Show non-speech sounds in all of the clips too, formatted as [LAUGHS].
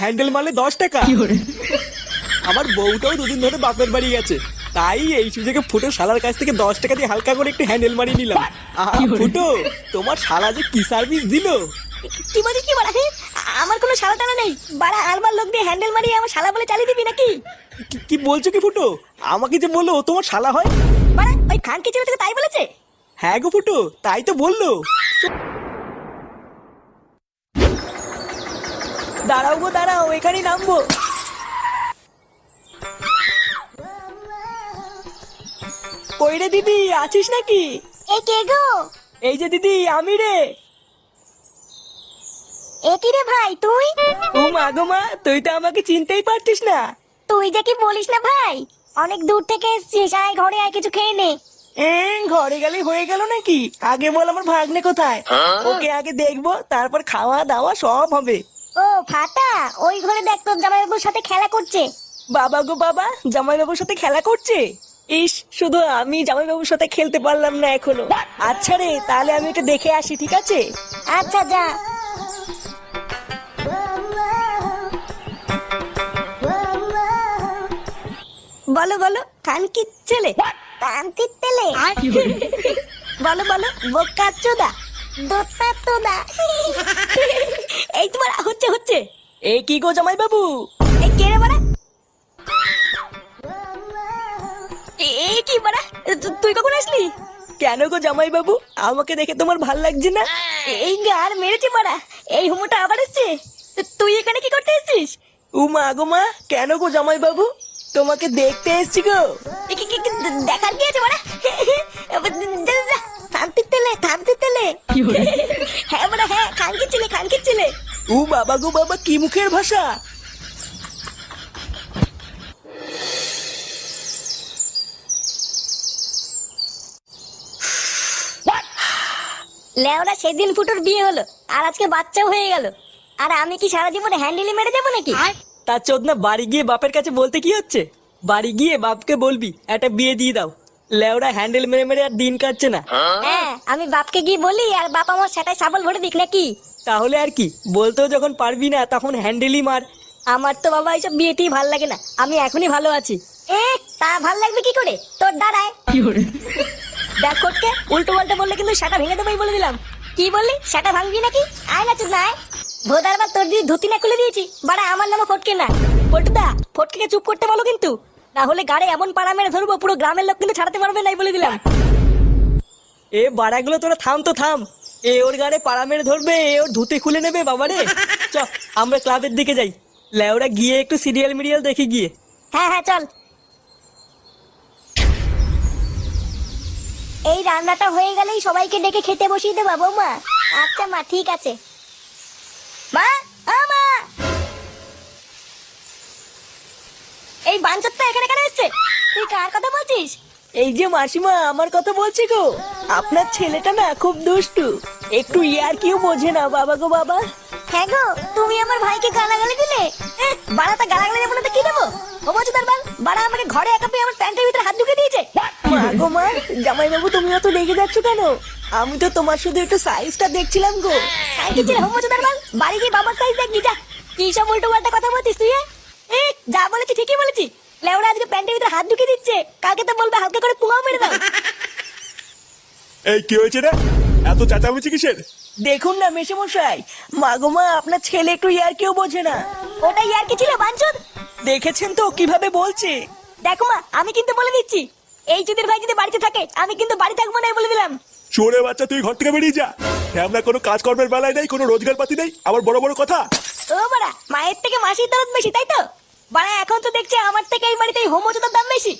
Handle মারলে দশ টাকা। আমার বউটাও দুদিন ধরে বাপের বাড়ি গেছে। তাই এই সুযোগে ফুটো শালার কাছ থেকে দশ টাকা দিয়ে হালকা করে একটু হ্যান্ডেল মারিয়ে নিলাম। আহা, ফুটো তোমার শালা যে কি সার্ভিস দিলো? কি বলি কি বলা? আমার কোনো শালা টানা নেই। বাড়া আলবার লোক দিয়ে হ্যান্ডেল মারিয়ে আমার শালা বলে চালিয়ে দিবি নাকি? কি- কি বলছো কি ফুটো? আমাকে যে বলল ও তোমার শালা হয়? বাড়া ওই খানকে ছেলে থেকে তাই বলেছে? হ্যাঁ গো ফুটো তাই তো বলল। দাঁড়াও গো দাঁড়াও এখানেই নামবো। কই রে দিদি আছিস নাকি? এ কে গো? এই যে দিদি আমি রে। এ কি রে ভাই তুই? ও মা গো মা তুই তো আমাকে চিনতেই পারতিস না। তুই যে কি বলিস না ভাই? অনেক দূর থেকে এসেছিস আয় ঘরে আয় কিছু খেয়ে নে। এ ঘরে গেলে হয়ে গেল নাকি? আগে বল আমার ভাগ্নে কোথায়? ওকে আগে দেখব তারপর খাওয়া দাওয়া সব হবে। ফাটা ওই ঘরে দেখ তোর জামাইবাবুর সাথে খেলা করছে। বাবা গো বাবা জামাইবাবুর সাথে খেলা করছে? ইস শুধু আমি জামাইবাবুর সাথে খেলতে পারলাম না এখনও। আচ্ছা রে তাহলে আমি একটু দেখে আসি ঠিক আছে? আচ্ছা যা। বলো বলো কানকির ছেলে। কানকির ছেলে? বলো বলো বোকা চোদা দোতা তোদা এই তোমার হচ্ছে হচ্ছে। এ কি গো জামাইবাবু? এই কে রে বাড়া? এ- এ কি বাড়া? তুই কখন আসলি? কেন গো জামাইবাবু? আমাকে দেখে তোমার ভালো লাগছে না? এই গার মেরেছে বাড়া। এই হুমোটা আবার এসছে। তুই এখানে কি করতে এসেছিস? ও মা গো মা কেন গো জামাই বাবু তোমাকে দেখতে এসছি গো। দেখার কি আছে বাড়া যা, যা, যা। থামতে তেলে থামতে তেলে হ্যাঁ বাড়া হ্যাঁ খানকে ছেলে খানকে ছেলে ও বাবা গো বাবা কি মুখের ভাষা? লেওরা সেদিন ফুটোর বিয়ে হলো আর আজকে বাচ্চাও হয়ে গেল। আর আমি কি সারা জীবনে হ্যান্ডেলি মেরে যাব নাকি? তার চোদ না বাড়ি গিয়ে বাপের কাছে বলতে কি হচ্ছে? বাড়ি গিয়ে বাপকে বলবি একটা বিয়ে দিয়ে দাও। লেওরা হ্যান্ডেল মেরে মেরে আর দিন কাটছে না। হ্যাঁ আমি বাপকে গিয়ে বলি আর বাপ আমার সেটাই সাবল ভরে দিক নাকি? তাহলে আর কি বলতেও যখন পারবি না তখন হ্যান্ডেলই মার। আমার তো বাবা এইসব বিয়েতেই ভালো লাগে না আমি এখনই ভালো আছি। এ তা ভালো লাগবে কি করে? তোর দাঁড়ায় দেখ কোটকে উল্টো পাল্টা বললে কিন্তু সেটা ভেঙে দেবোই বলে দিলাম। কি বললি? সেটা ভাঙবি নাকি? আয় না চুপ না আয়। ভোদার বার তোর যদি ধুতি না খুলে দিয়েছি বাড়া আমার নামও ফটকে না। পল্টুদা ফটকে চুপ করতে বলো কিন্তু। না হলে গাড়ে এমন পাড়া মেরে ধরবো পুরো গ্রামের লোক কিন্তু ছাড়াতে পারবে নাই বলে দিলাম। এ বাড়াগুলো তোরা থাম তো থাম। এ ওর গানে পাড়া মেরে ধরবে এ ওর ধুতে খুলে নেবে বাবারে [LAUGHS] চ আমরা ক্লাবের দিকে যাই। লেওরা গিয়ে একটু সিরিয়াল মিরিয়াল দেখি গিয়ে। হ্যাঁ হ্যাঁ চল। এই রান্নাটা হয়ে গেলেই সবাইকে ডেকে খেতে বসিয়ে দেবো বৌমা। আচ্ছা মা ঠিক আছে। মা ও মা। এই বাঞ্চতটা এখানে কেন এসছে? তুই কার কথা বলছিস? এই যে মাসিমা আমার কথা বলছি গো। আপনার ছেলেটা না খুব দুষ্টু। একটু ইয়ার কিউ বোঝে না বাবা গো বাবা। হ্যাঁ গো তুমি আমার ভাইকে গালাগালি দিলে? বাড়াটা গালাগালি দেবো না তো কি দেবো? ও বলছো তার বাল বাড়া আমাকে ঘরে একা পেয়ে আমার প্যান্টের ভিতরে হাত ঢুকে দিয়েছে। মা গো মা জামাইবাবু তুমি অত রেগে যাচ্ছ কেন? আমি তো তোমার শুধু একটু সাইজটা দেখছিলাম গো। আর কি ছিল হোমো চোদার বাল বাড়ি গিয়ে বাবার সাইজ দেখবি যা। কি সব উল্টো পাল্টা কথা বলছিস তুই যা বলেছি ঠিকই বলেছি। লেওড়া আজকে প্যান্টের ভিতরে হাত ঢুকিয়ে দিচ্ছে। কালকে তো বলবে হালকা করে পুঙাও মেরে দাও। [LAUGHS] এই কি হয়েছে রে? এত চেঁচামেচি কিসের? দেখুন না মেশামশাই মা গো মা আপনার ছেলে একটু ইয়ার কেউ বোঝে না। ওটাই আর কি ছিল বাঞ্চুদ? দেখেছেন তো কীভাবে বলছে? দেখো মা আমি কিন্তু বলে দিচ্ছি। এই চুদির ভাই যদি বাড়িতে থাকে আমি কিন্তু বাড়ি থাকব না বলে দিলাম। চোরে বাচ্চা তুই ঘর থেকে বেরিয়ে যা। আমরা কোনো কাজকর্মের বেলায় নেই কোনো রোজগার পাতি নেই। আবার বড় বড় কথা। ও বাড়া মায়ের থেকে মাসির দরদ বেশি তাই তো? বাড়া এখন তো দেখছি আমার থেকে এই বাড়িতে হোমোচোদার দাম বেশি।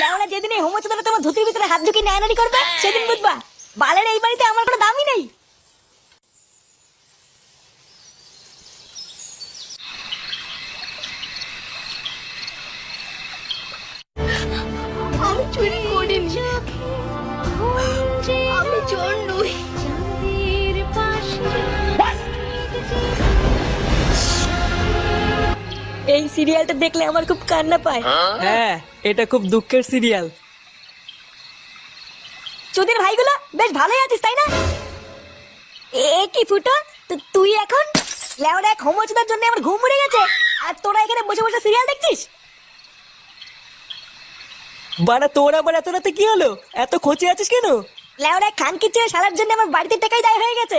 লেওনা যেদিন এই হোমোচোদাটা তোমার ধুতির ভিতরে হাত ঢুকিয়ে নেয়ানারি করবে সেদিন বুঝবা বালের এই বাড়িতে আমার কোনো দামই নেই। আমি চুরি করিনি। আমি চোর নই এই সিরিয়ালটা দেখলে আমার খুব কান্না পায়। হ্যাঁ এটা খুব দুঃখের সিরিয়াল। চুদির ভাইগুলো বেশ ভালোই আছিস তাই না? এ কি ফুটো? তো তুই এখন? লেওরা এক হোমোচোদার জন্য আমার ঘুম উড়ে গেছে। আর তোরা এখানে বসে বসে সিরিয়াল দেখছিস? বাড়া তোর আবার এত রাতে কি হলো? এত খোঁচে আছিস কেন? লেওরা খান কিচ্ছে শালার জন্য আমার বাড়িতে টাকাই দায় হয়ে গেছে।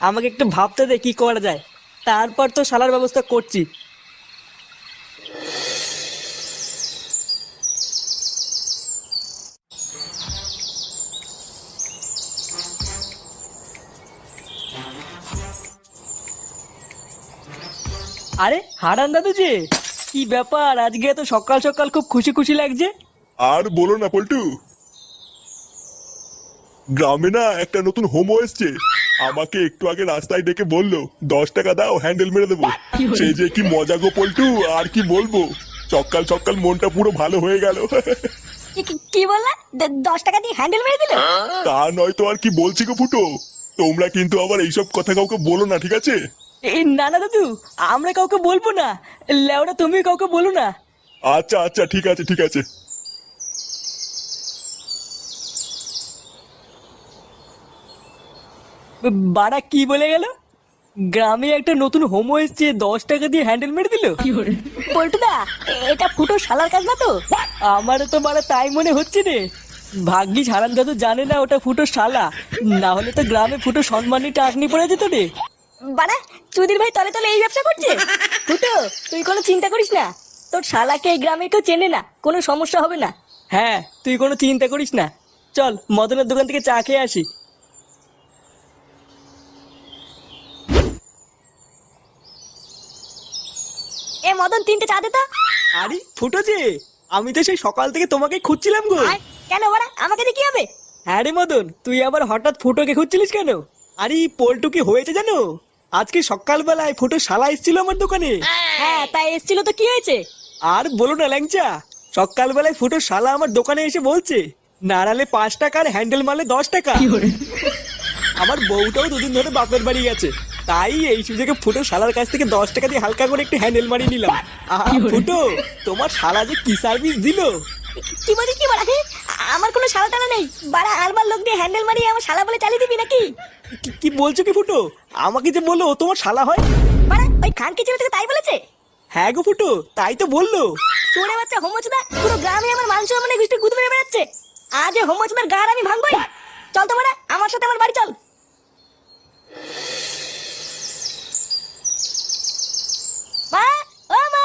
আমাকে একটু ভাবতে দে কি করা যায়। তারপর তো শালার ব্যবস্থা করছি। আরে, হারান দাদু যে, কি ব্যাপার? আজকে তো সকাল সকাল খুব খুশি খুশি লাগছে। আর বলো না, পল্টু। গ্রামে না একটা নতুন হোমো এসছে। আমাকে একটু আগে রাস্তায় ডেকে বলল দশ টাকা দাও হ্যান্ডেল মেরে দেবো। সেই যে কি মজা গো পল্টু আর কি বলব? সকাল সকাল মনটা পুরো ভালো হয়ে গেল। কি- বললা? দশ টাকা দিয়ে হ্যান্ডেল মেরে দিল? তা নয় তো আর কি বলছি গো ফুটো? তোমরা কিন্তু আবার এইসব কথা কাউকে বলো না ঠিক আছে? না না দাদু আমরা কাউকে বলব না। লেওরা তুমি কাউকে বলো না। আচ্ছা আচ্ছা ঠিক আছে ঠিক আছে। বাড়া কি বলে গেল? গ্রামে একটা নতুন হোমো এসছে দশ টাকা দিয়ে হ্যান্ডেল মেরে দিল। পল্টুদা এটা ফুটো শালার কাজ না তো? আমারও তো বাড়া তাই মনে হচ্ছে রে। ভাগ্যিস হারান দাদু জানে না ওটা ফুটো শালা। না হলে তো গ্রামে ফুটো সম্মানী টাকনি পড়ে যেত রে। বাড়া চুদির ভাই তলে তলে এই ব্যবসা করছে? ফুটো তুই কোনো চিন্তা করিস না। তোর শালাকে এই গ্রামে কেউ চেনে না কোনো সমস্যা হবে না। হ্যাঁ তুই কোনো চিন্তা করিস না। চল মদনের দোকান থেকে চা খেয়ে আসি। এ মদন তিনটে চা দে তো। আরে ফুটো যে আমি তো সেই সকাল থেকে তোমাকে খুঁজছিলাম গো। কেন বাড়া আমাকে দিয়ে কি হবে? হ্যাঁ রে মদন তুই আবার হঠাৎ ফুটোকে খুঁজছিলিস কেন? আরে পল্টু কি হয়েছে জানো? আজকে সকালবেলায় ফুটো শালা এসেছিল আমার দোকানে। হ্যাঁ তাই এসছিল তো কি হয়েছে? আর বলো না ল্যাংচা সকালবেলায় ফুটো শালা আমার দোকানে এসে বলছে নাড়ালে পাঁচ টাকা আর হ্যান্ডেল মারলে দশ টাকা। আমার বউটাও দুদিন ধরে বাপের বাড়ি গেছে। তাই এই সুযোগে ফুটো শালার কাছ থেকে দশ টাকা দিয়ে হালকা করে একটু হ্যান্ডেল মারিয়ে নিলাম। আহা ফুটো তোমার শালা যে কি সার্ভিস দিল? কি বলিস কি হে? আমার কোনো শালা টানা নেই। বাড়া আলবার লোক দিয়ে হ্যান্ডেল মারিয়ে আমার শালা বলে চালিয়ে দিবি নাকি? কি- কি বলছো কি ফুটো? আমাকে যে বলল তোমার শালা হয়? বাড়া ওই খান কি ছেলে থেকে তাই বলেছে? হ্যাঁ গো ফুটো তাই তো বলল। চোরে বাচ্চা হোমচুদা পুরো গ্রামে আমার মাংস মানে গুষ্টি গুদ মেরে বেড়াচ্ছে। আজ হোমচুদার গার আমি ভাঙবই। চল তো বাড়া আমার সাথে আমার বাড়ি চল মা ও মা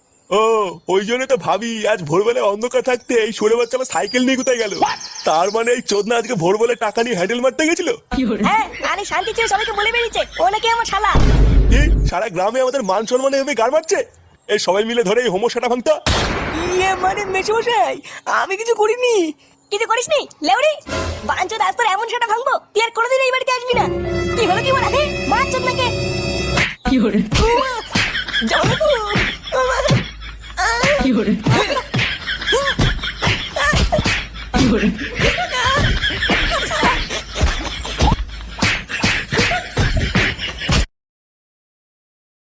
ও ওই জন্য তো ভাবি আজ ভোরবেলায় অন্ধকার থাকতে এই সরে সাইকেল নিয়ে কোথায় গেল? তার মানে এই চোদনা আজকে ভোরবেলায় টাকা নিয়ে হ্যান্ডেল মারতে গেছিল? হ্যাঁ আরে শান্তি ছিল সবাইকে বলে বেরিয়েছে। ও নাকি আমার শালা। কি? সারা গ্রামে আমাদের মান সম্মানে এভাবে গাড় মারছে? এই সবাই মিলে ধরে এই হোমোসাটা ভাঙতা। ইয়ে মানে মেশমশাই আমি কিছু করিনি। কিছু করিসনি? লেউরি বাঞ্চ দাস তোর এমন সেটা ভাঙবো তুই আর কোনোদিন এই বাড়িতে আসবি না। কি হলো কি বলা? হে মার চোদ নাকি যাব আহ!